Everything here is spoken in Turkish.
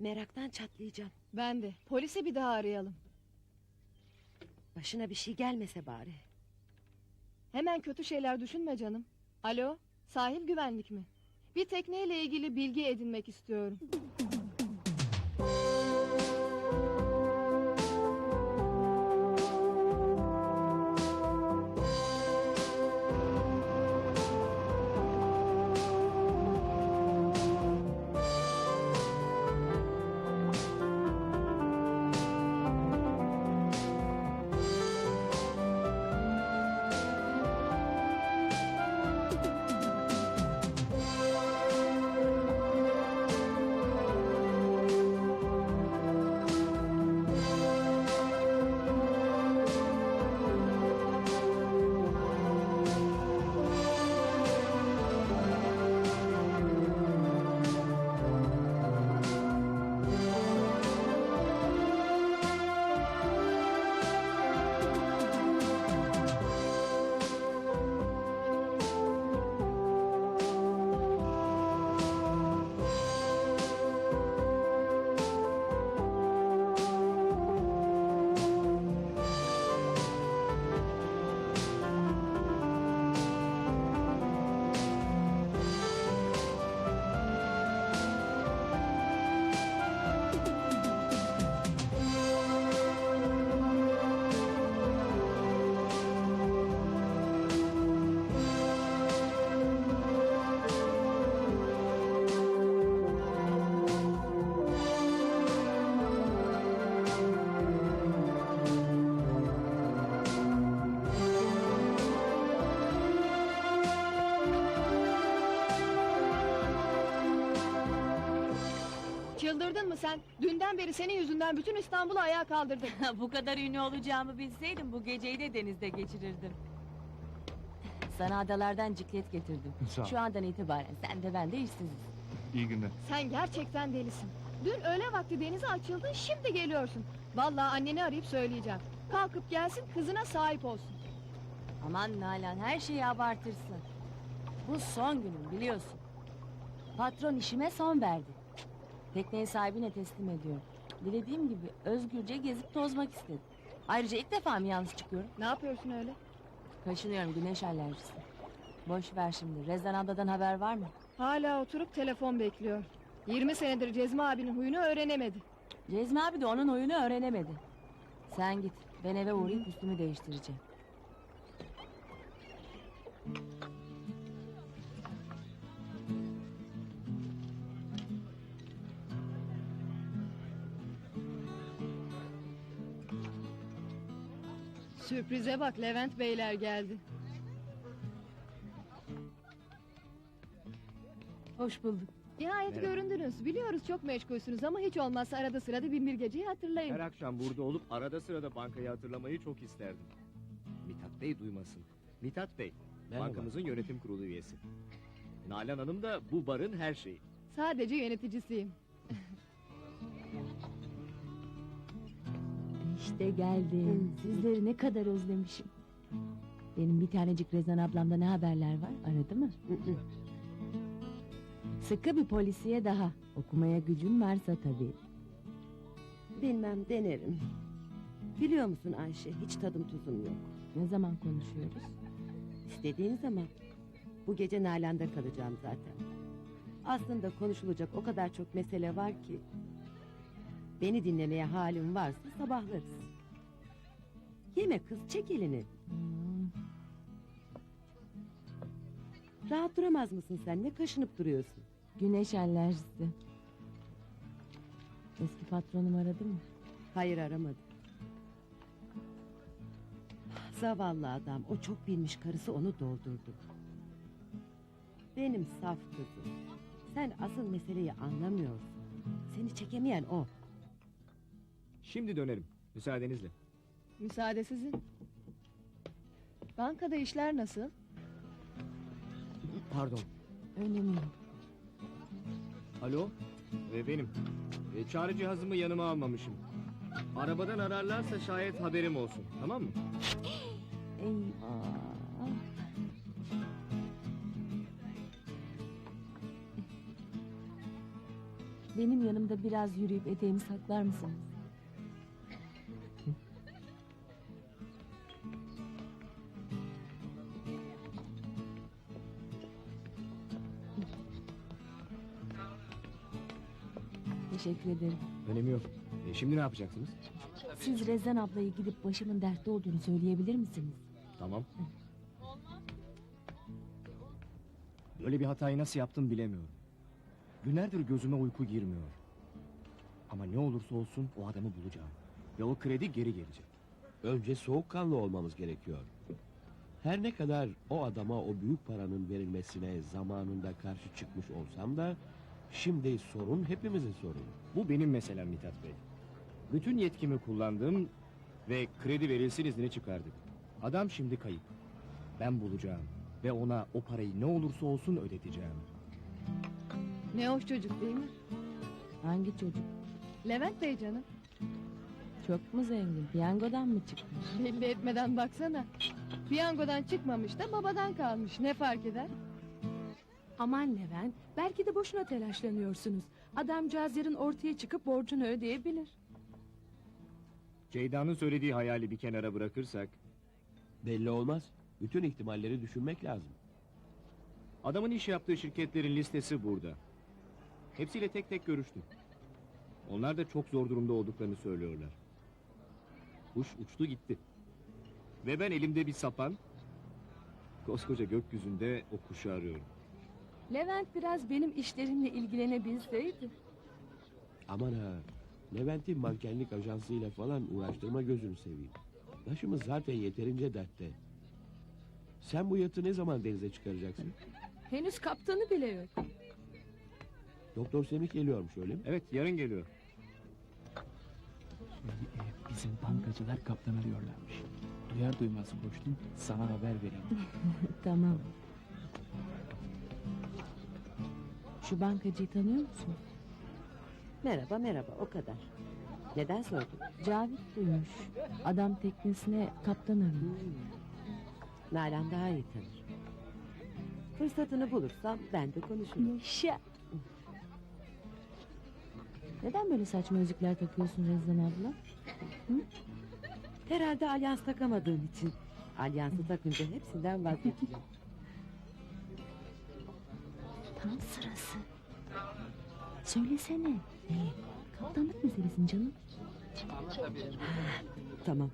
Meraktan çatlayacağım. Ben de. Polisi bir daha arayalım. Başına bir şey gelmese bari. Hemen kötü şeyler düşünme canım. Alo, sahil güvenlik mi? Bir tekneyle ilgili bilgi edinmek istiyorum. Çıldırdın mı sen? Dünden beri senin yüzünden bütün İstanbul'u ayağa kaldırdım. bu kadar ünlü olacağımı bilseydim bu geceyi de denizde geçirirdim. Sana adalardan ciklet getirdim. Sağ ol. Şu andan itibaren sen de ben de işsiziz. İyi günler. Sen gerçekten delisin. Dün öğle vakti denize açıldın, şimdi geliyorsun. Vallahi anneni arayıp söyleyeceğim. Kalkıp gelsin, kızına sahip olsun. Aman Nalan her şeyi abartırsın. Bu son günüm biliyorsun. Patron işime son verdi. Tekneyi sahibine teslim ediyorum. Dilediğim gibi özgürce gezip tozmak istedim. Ayrıca ilk defa mı yalnız çıkıyorum? Ne yapıyorsun öyle? Kaşınıyorum güneş alerjisi. Boş ver şimdi. Rezan abladan haber var mı? Hala oturup telefon bekliyor. 20 senedir Cezmi abinin huyunu öğrenemedi. Cezmi abi de onun oyunu öğrenemedi. Sen git. Ben eve uğrayıp üstümü değiştireceğim. Sürprize bak Levent Beyler geldi. Hoş bulduk. Nihayet Merhaba. göründünüz. Biliyoruz çok meşgulsünüz ama hiç olmazsa arada sırada bin bir geceyi hatırlayın. Her akşam burada olup arada sırada bankayı hatırlamayı çok isterdim. Mithat Bey duymasın. Mithat Bey, bankamızın yönetim kurulu üyesi. Nalan Hanım da bu barın her şeyi. Sadece yöneticisiyim. İşte geldim. Sizleri ne kadar özlemişim. Benim bir tanecik Rezan ablamda ne haberler var? Aradı mı? Sıkı bir polisiye daha. Okumaya gücün varsa tabii. Bilmem denerim. Biliyor musun Ayşe hiç tadım tuzum yok. Ne zaman konuşuyoruz? İstediğin zaman. Bu gece Nalan'da kalacağım zaten. Aslında konuşulacak o kadar çok mesele var ki. Beni dinlemeye halim varsa sabahlarız. Yeme kız çek elini. Rahat duramaz mısın sen ne kaşınıp duruyorsun? güneş alerjisi. Eski patronum aradı mı? Hayır aramadı. Zavallı adam o çok bilmiş karısı onu doldurdu. Benim saf kızım. Sen asıl meseleyi anlamıyorsun. Seni çekemeyen o. Şimdi dönerim, müsaadenizle. Müsaade sizin. Bankada işler nasıl? Pardon. Önemli. Alo, ve benim. E, çağrı cihazımı yanıma almamışım. Arabadan ararlarsa şayet haberim olsun, tamam mı? Eyvah. benim yanımda biraz yürüyüp eteğimi saklar mısınız? Teşekkür ederim. Önemi yok. E, şimdi ne yapacaksınız? Siz Rezan ablayı gidip başımın dertte olduğunu söyleyebilir misiniz? Tamam. Böyle bir hatayı nasıl yaptım bilemiyorum. Günlerdir gözüme uyku girmiyor. Ama ne olursa olsun o adamı bulacağım. Ve o kredi geri gelecek. Önce soğukkanlı olmamız gerekiyor. Her ne kadar o adama o büyük paranın verilmesine zamanında karşı çıkmış olsam da şimdi sorun hepimizin sorunu. Bu benim meselem Mithat Bey. Bütün yetkimi kullandım ve kredi verilsin izni çıkardık. Adam şimdi kayıp. Ben bulacağım ve ona o parayı ne olursa olsun ödeteceğim. Ne hoş çocuk değil mi? Hangi çocuk? Levent Bey canım. Çok mu zengin? Piyangodan mı çıkmış? Belli etmeden baksana. Piyangodan çıkmamış da babadan kalmış. Ne fark eder? Aman Levent, belki de boşuna telaşlanıyorsunuz. Adamcağız yarın ortaya çıkıp borcunu ödeyebilir. Ceyda'nın söylediği hayali bir kenara bırakırsak... Belli olmaz. Bütün ihtimalleri düşünmek lazım. Adamın iş yaptığı şirketlerin listesi burada. Hepsiyle tek tek görüştüm. Onlar da çok zor durumda olduklarını söylüyorlar. Kuş uçtu gitti. Ve ben elimde bir sapan... ...koskoca gökyüzünde o kuşu arıyorum. Levent biraz benim işlerimle ilgilenebilseydi. Aman ha. Levent'in mankenlik ajansıyla falan uğraştırma gözünü seveyim. Başımız zaten yeterince dertte. Sen bu yatı ne zaman denize çıkaracaksın? Henüz kaptanı bile yok. Doktor Semih geliyormuş öyle mi? Evet yarın geliyor. Şey, e, bizim bankacılar kaptan arıyorlarmış. Duyar duymaz koştum sana haber vereyim. Tamam. Şu bankacıyı tanıyor musun? Merhaba merhaba o kadar. Neden sordun? Cavit duymuş. Adam teknesine kaptan arıyor. Hmm. Nalan daha iyi tanır. Fırsatını bulursam ben de konuşurum. Yaşa. Neden böyle saçma müzikler takıyorsun Rezan abla? Herhalde alyans takamadığım için. Alyansı takınca hepsinden vazgeçeceğim. Tam sırası. Söylesene. Ne? Kaptanlık meselesini canım. tamam